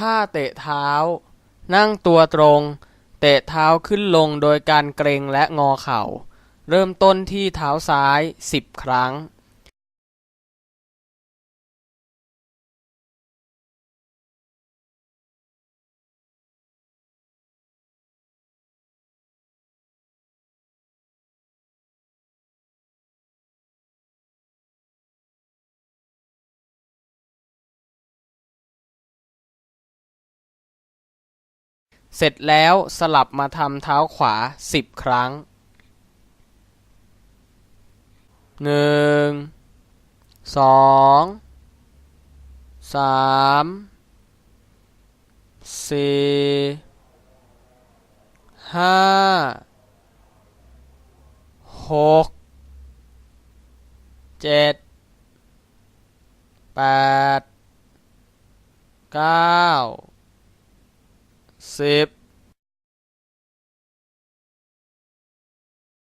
ท่าเตะเท้า นั่งตัวตรง เตะเท้าขึ้นลงโดยการเกรงและงอเข่า เริ่มต้นที่เท้าซ้าย 10 ครั้ง เสร็จแล้วสลับมาทำเท้าขวา 10 ครั้ง 1 2 3 4 5 6 7 8 9 สิบ